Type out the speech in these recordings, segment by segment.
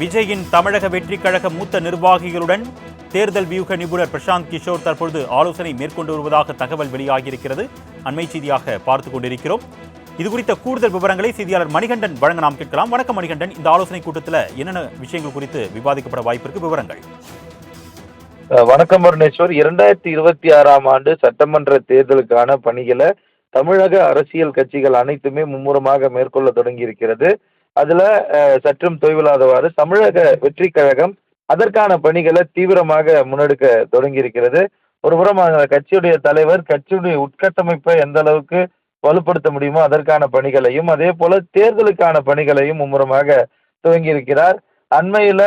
விஜயின் தமிழக வெற்றிக் கழக மூத்த நிர்வாகிகளுடன் தேர்தல் வியூக நிபுணர் பிரசாந்த் கிஷோர் தற்பொழுது ஆலோசனை மேற்கொண்டு வருவதாக தகவல் வெளியாகியிருக்கிறது. அண்மை செய்தியாக பார்த்துக் கொண்டிருக்கிறோம். இது குறித்த கூடுதல் விவரங்களை செய்தியாளர் மணிகண்டன் வழங்க நாம் கேட்கலாம். வணக்கம் மணிகண்டன். இந்த ஆலோசனை கூட்டத்தில் என்னென்ன விஷயங்கள் குறித்து விவாதிக்கப்பட வாய்ப்பிருக்கு? விவரங்கள். அஹ் வணக்கம் வருணேஸ்வர் இரண்டாயிரத்தி இருபத்தி ஆறாம் ஆண்டு சட்டமன்ற தேர்தலுக்கான பணிகளை தமிழக அரசியல் கட்சிகள் அனைத்துமே மும்முரமாக மேற்கொள்ள தொடங்கி இருக்கிறது அதில் சற்றும் தொய்வில்லாதவாறு தமிழக வெற்றி கழகம் அதற்கான பணிகளை தீவிரமாக முன்னெடுக்க தொடங்கியிருக்கிறது. ஒருபுறம் அந்த கட்சியுடைய தலைவர் கட்சியுடைய உட்கட்டமைப்பை எந்த அளவுக்கு வலுப்படுத்த முடியுமோ அதற்கான பணிகளையும் அதே போல தேர்தலுக்கான பணிகளையும் மும்முரமாக துவங்கி இருக்கிறார் அண்மையில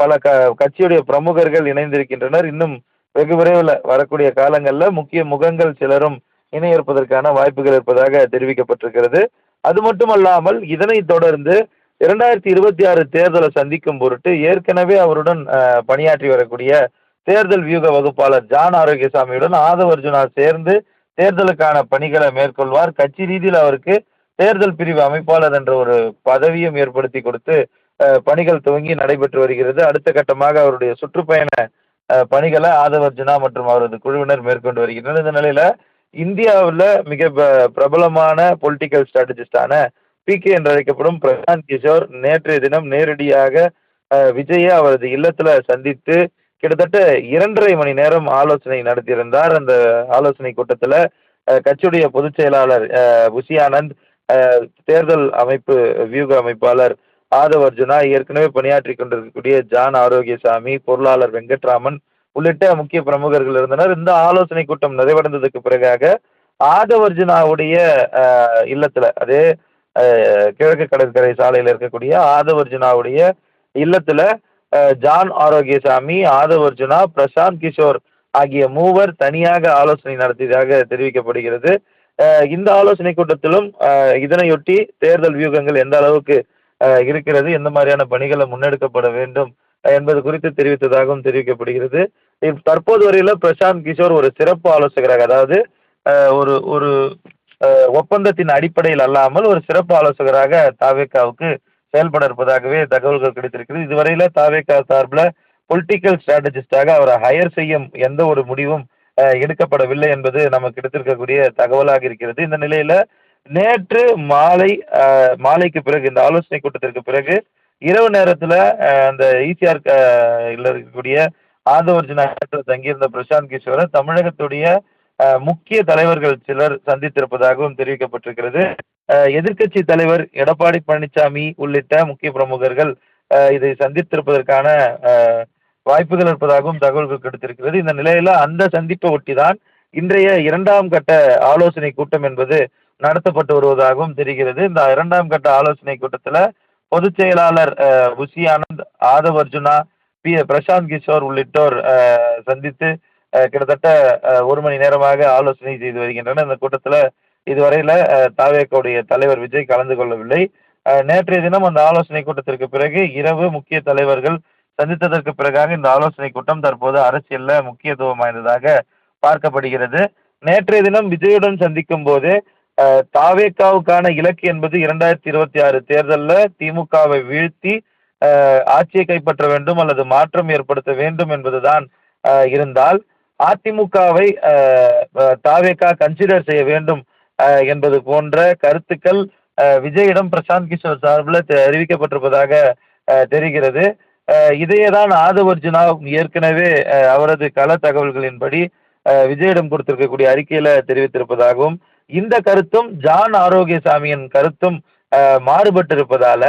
பல க கட்சியுடைய பிரமுகர்கள் இணைந்திருக்கின்றனர். இன்னும் வெகு விரைவில் வரக்கூடிய காலங்களில் முக்கிய முகங்கள் சிலரும் இணையிருப்பதற்கான வாய்ப்புகள் இருப்பதாக தெரிவிக்கப்பட்டிருக்கிறது. அது மட்டுமல்லாமல் இதனைத் தொடர்ந்து இரண்டாயிரத்தி இருபத்தி ஆறு தேர்தலை சந்திக்கும் பொருட்டு ஏற்கனவே அவருடன் பணியாற்றி வரக்கூடிய தேர்தல் வியூக வகுப்பாளர் ஜான் ஆரோக்கியசாமியுடன் ஆதவர்ஜுனா சேர்ந்து தேர்தலுக்கான பணிகளை மேற்கொள்வார். கட்சி ரீதியில் அவருக்கு தேர்தல் பிரிவு அமைப்பாளர் என்ற ஒரு பதவியும் ஏற்படுத்தி கொடுத்து பணிகள் துவங்கி நடைபெற்று வருகிறது. அடுத்த கட்டமாக அவருடைய சுற்றுப்பயண பணிகளை ஆதவர்ஜுனா மற்றும் அவரது குழுவினர் மேற்கொண்டு வருகின்றனர். இந்த நிலையில இந்தியாவில் மிக பிரபலமான பொலிட்டிக்கல் ஸ்ட்ராட்டஜிஸ்டான பி கே என்று அழைக்கப்படும் பிரசாந்த் கிஷோர் நேற்றைய தினம் நேரடியாக விஜயை அவரது இல்லத்தில் சந்தித்து கிட்டத்தட்ட இரண்டரை மணி நேரம் ஆலோசனை நடத்தியிருந்தார். அந்த ஆலோசனை கூட்டத்தில் கட்சியுடைய பொதுச் செயலாளர் புஷி ஆனந்த் தேர்தல் அமைப்பு வியூக அமைப்பாளர் ஆதவ் அர்ஜுனா ஏற்கனவே பணியாற்றி கொண்டிருக்கக்கூடிய ஜான் ஆரோக்கியசாமி பொருளாளர் வெங்கட்ராமன் உள்ளிட்ட முக்கிய பிரமுகர்கள் இருந்தனர். இந்த ஆலோசனை கூட்டம் நிறைவடைந்ததுக்கு பிறகாக ஆதவர்ஜுனாவுடைய இல்லத்துல அதே கிழக்கு கடற்கரை சாலையில் இருக்கக்கூடிய ஆதவர்ஜுனாவுடைய இல்லத்துல ஜான் ஆரோக்கியசாமி ஆதவர்ஜுனா பிரசாந்த் கிஷோர் ஆகிய மூவர் தனியாக ஆலோசனை நடத்தியதாக தெரிவிக்கப்படுகிறது. இந்த ஆலோசனை கூட்டத்திலும் இதனையொட்டி தேர்தல் வியூகங்கள் எந்த அளவுக்கு இருக்கிறது எந்த மாதிரியான பணிகளை முன்னெடுக்கப்பட வேண்டும் என்பது குறித்து தெரிவித்ததாகவும் தெரிவிக்கப்படுகிறது. தற்போது வரையில பிரசாந்த் கிஷோர் ஒரு சிறப்பு ஆலோசகராக அதாவது ஒரு ஒரு ஒப்பந்தத்தின் அடிப்படையில் அல்லாமல் ஒரு சிறப்பு ஆலோசகராக தாவேக்காவுக்கு செயல்பட இருப்பதாகவே தகவல்கள் கிடைத்திருக்கிறது. இதுவரையில தாவேக்கா சார்பில் பொலிட்டிக்கல் ஸ்ட்ராட்டஜிஸ்டாக அவரை ஹையர் செய்யும் எந்த ஒரு முடிவும் எடுக்கப்படவில்லை என்பது நமக்கு கிடைத்திருக்கக்கூடிய தகவலாக இருக்கிறது. இந்த நிலையில நேற்று மாலை மாலைக்கு பிறகு இந்த ஆலோசனை கூட்டத்திற்கு பிறகு இரவு நேரத்துல அந்த ஈசிஆர் இருக்கக்கூடிய ஆதவர்ஜி நகரத்தில் தங்கியிருந்த பிரசாந்த் கிஷோரை தமிழகத்துடைய முக்கிய தலைவர்கள் சிலர் சந்தித்திருப்பதாகவும் தெரிவிக்கப்பட்டிருக்கிறது. எதிர்கட்சி எதிர்க்கட்சி தலைவர் எடப்பாடி பழனிசாமி உள்ளிட்ட முக்கிய பிரமுகர்கள் இதை சந்தித்திருப்பதற்கான வாய்ப்புகள் இருப்பதாகவும் தகவல்கள் கிடைத்திருக்கிறது. இந்த நிலையில அந்த சந்திப்பை ஒட்டிதான் இன்றைய இரண்டாம் கட்ட ஆலோசனை கூட்டம் என்பது நடத்தப்பட்டு வருவதாகவும் தெரிகிறது. இந்த இரண்டாம் கட்ட ஆலோசனை கூட்டத்துல பொதுச் செயலாளர் ஆனந்த் ஆதவ் அர்ஜுனா பி பிரசாந்த் கிஷோர் உள்ளிட்டோர் சந்தித்து கிட்டத்தட்ட ஒரு மணி நேரமாக ஆலோசனை செய்து வருகின்றனர். இந்த கூட்டத்தில் இதுவரையில தாவேக்கோடைய தலைவர் விஜய் கலந்து கொள்ளவில்லை. நேற்றைய தினம் அந்த ஆலோசனை கூட்டத்திற்கு பிறகு இரவு முக்கிய தலைவர்கள் சந்தித்ததற்கு பிறகாக இந்த ஆலோசனை கூட்டம் தற்போது அரசியல்ல முக்கியத்துவம் வாய்ந்ததாக பார்க்கப்படுகிறது. நேற்றைய தினம் விஜயுடன் சந்திக்கும் போது தாவேக்காவுக்கான இலக்கு என்பது இரண்டாயிரத்தி இருபத்தி ஆறு தேர்தலில் திமுகவை வீழ்த்தி ஆட்சியை கைப்பற்ற வேண்டும் அல்லது மாற்றம் ஏற்படுத்த வேண்டும் என்பதுதான் இருந்தால் அதிமுகவை தாவேக்கா கன்சிடர் செய்ய வேண்டும் என்பது போன்ற கருத்துக்கள் விஜயிடம் பிரசாந்த் கிஷோர் சார்பில் அறிவிக்கப்பட்டிருப்பதாக தெரிகிறது. இதையேதான் ஆதவர்ஜுனா ஏற்கனவே அவரது கள தகவல்களின்படி விஜயிடம் கொடுத்திருக்கக்கூடிய அறிக்கையில தெரிவித்திருப்பதாகவும் இந்த கருத்தும் ஜான் ஆரோக்கியசாமியின் கருத்தும் மாறுபட்டிருப்பதால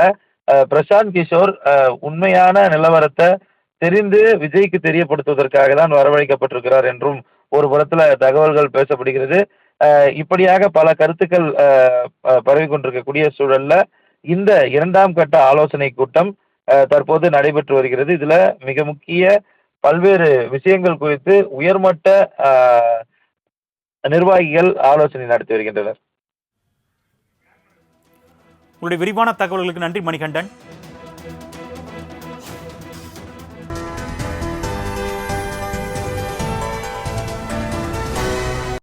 பிரசாந்த் கிஷோர் உண்மையான நிலவரத்தை தெரிந்து விஜய்க்கு தெரியப்படுத்துவதற்காக தான் வரவழைக்கப்பட்டிருக்கிறார் என்றும் ஒரு புறத்துல தகவல்கள் பேசப்படுகிறது. இப்படியாக பல கருத்துக்கள் பரவி கொண்டிருக்கக்கூடிய சூழல்ல இந்த இரண்டாம் கட்ட ஆலோசனை கூட்டம் தற்போது நடைபெற்று வருகிறது. இதுல மிக முக்கிய பல்வேறு விஷயங்கள் குறித்து உயர்மட்ட நிர்வாகிகள் ஆலோசனை நடத்தி வருகின்றனர். உங்களுடைய விரிவான தகவல்களுக்கு நன்றி மணிகண்டன்.